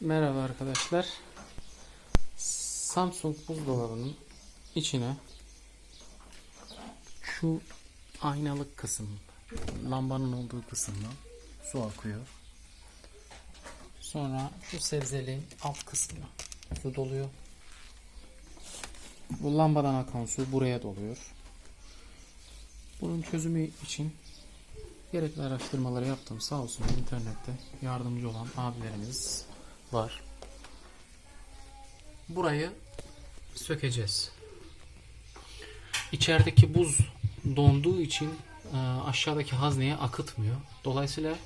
Merhaba arkadaşlar. Samsung buzdolabının içine şu aynalık kısım, lambanın olduğu kısımdan su akıyor. Sonra şu sebzeliğin alt kısmına su doluyor. Bu lambadan akan su buraya doluyor. Bunun çözümü için gerekli araştırmaları yaptım. Sağ olsun internette yardımcı olan abilerimiz var. Burayı sökeceğiz. İçerideki buz donduğu için e, aşağıdaki hazneye akıtmıyor. Dolayısıyla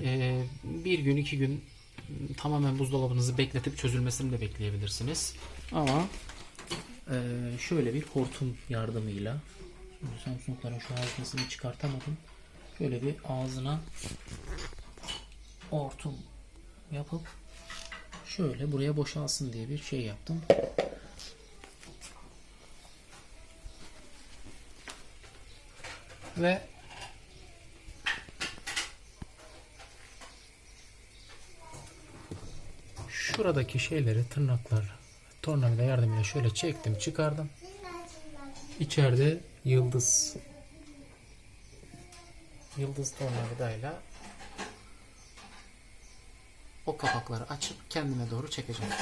e, bir gün iki gün tamamen buzdolabınızı bekletip çözülmesini de bekleyebilirsiniz. Ama e, şöyle bir hortum yardımıyla Samsung'ların şu haznesini çıkartamadım. Şöyle bir ağzına hortum yapıp şöyle buraya boşalsın diye bir şey yaptım. Ve şuradaki şeyleri tırnaklar tornavida yardımıyla şöyle çektim çıkardım. İçeride yıldız yıldız tornavidayla o kapakları açıp kendime doğru çekeceğim.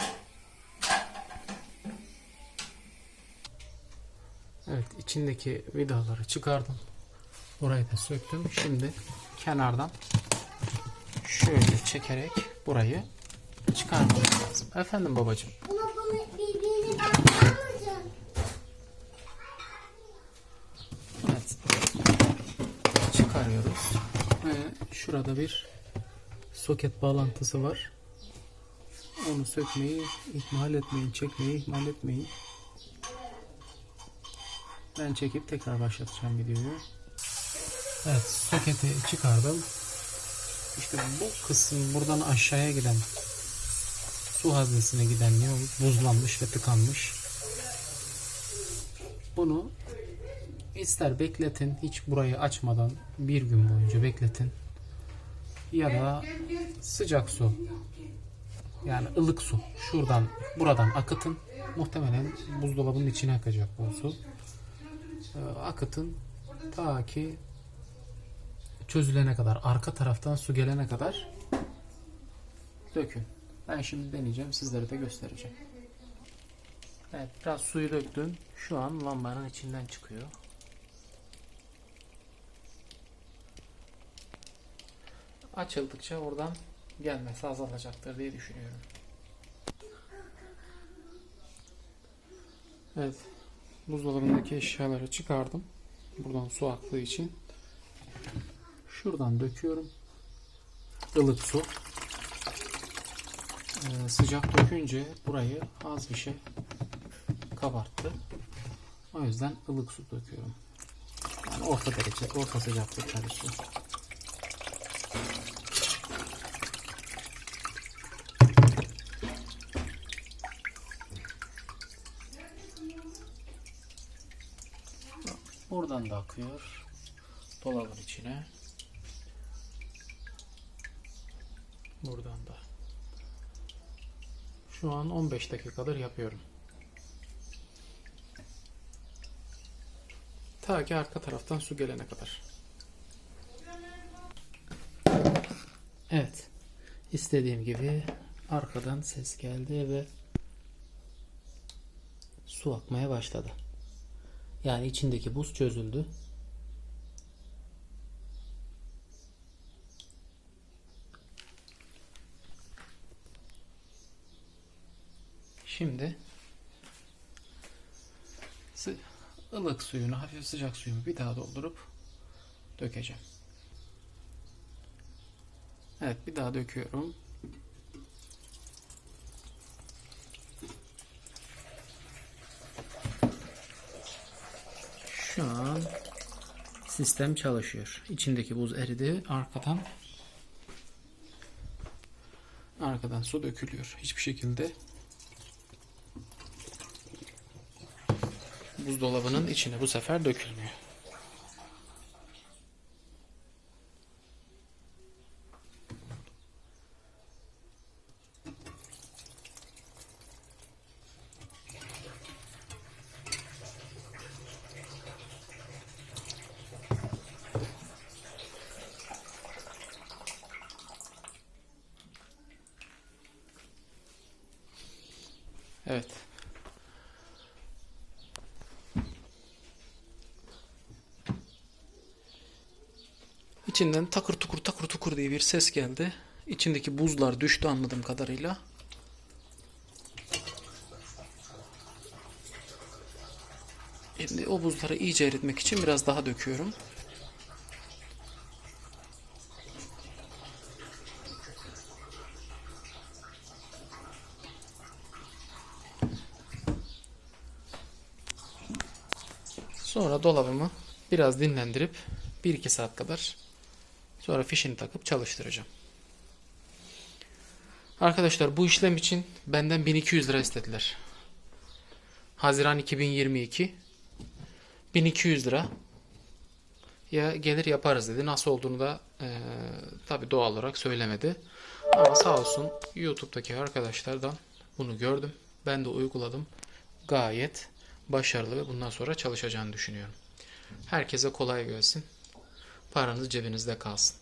Evet içindeki vidaları çıkardım. Burayı da söktüm. Şimdi kenardan şöyle çekerek burayı çıkarmam lazım. Efendim babacığım. Bunu bakar mısın? Evet. Çıkarıyoruz. Ve şurada bir soket bağlantısı var. Onu sökmeyi ihmal etmeyin, çekmeyi ihmal etmeyin. Ben çekip tekrar başlatacağım videoyu. Evet, soketi çıkardım. İşte bu kısım buradan aşağıya giden su haznesine giden yol buzlanmış ve tıkanmış. Bunu ister bekletin hiç burayı açmadan bir gün boyunca bekletin ya da sıcak su. Yani ılık su. Şuradan buradan akıtın. Muhtemelen buzdolabının içine akacak bu su. Ee, akıtın ta ki çözülene kadar arka taraftan su gelene kadar dökün. Ben şimdi deneyeceğim sizlere de göstereceğim. Evet biraz suyu döktüm şu an lambanın içinden çıkıyor açıldıkça oradan gelmesi azalacaktır diye düşünüyorum. Evet. Buzdolabındaki eşyaları çıkardım. Buradan su aktığı için. Şuradan döküyorum. Ilık su. Ee, sıcak dökünce burayı az bir şey kabarttı. O yüzden ılık su döküyorum. Yani orta derece, orta sıcaklıkta bir. Buradan da akıyor. Dolabın içine. Buradan da. Şu an 15 dakikadır yapıyorum. Ta ki arka taraftan su gelene kadar. Evet. İstediğim gibi arkadan ses geldi ve su akmaya başladı. Yani içindeki buz çözüldü. Şimdi ılık suyunu, hafif sıcak suyumu bir daha doldurup dökeceğim. Evet, bir daha döküyorum. Şu an sistem çalışıyor. İçindeki buz eridi. Arkadan arkadan su dökülüyor. Hiçbir şekilde buzdolabının içine bu sefer dökülmüyor. Evet. İçinden takır tukur takır tukur diye bir ses geldi. İçindeki buzlar düştü anladığım kadarıyla. Şimdi o buzları iyice eritmek için biraz daha döküyorum. Sonra dolabımı biraz dinlendirip 1-2 saat kadar sonra fişini takıp çalıştıracağım. Arkadaşlar bu işlem için benden 1200 lira istediler. Haziran 2022 1200 lira ya gelir yaparız dedi. Nasıl olduğunu da eee tabi doğal olarak söylemedi. Ama sağ olsun YouTube'daki arkadaşlardan bunu gördüm. Ben de uyguladım. Gayet başarılı ve bundan sonra çalışacağını düşünüyorum. Herkese kolay gelsin. Paranız cebinizde kalsın.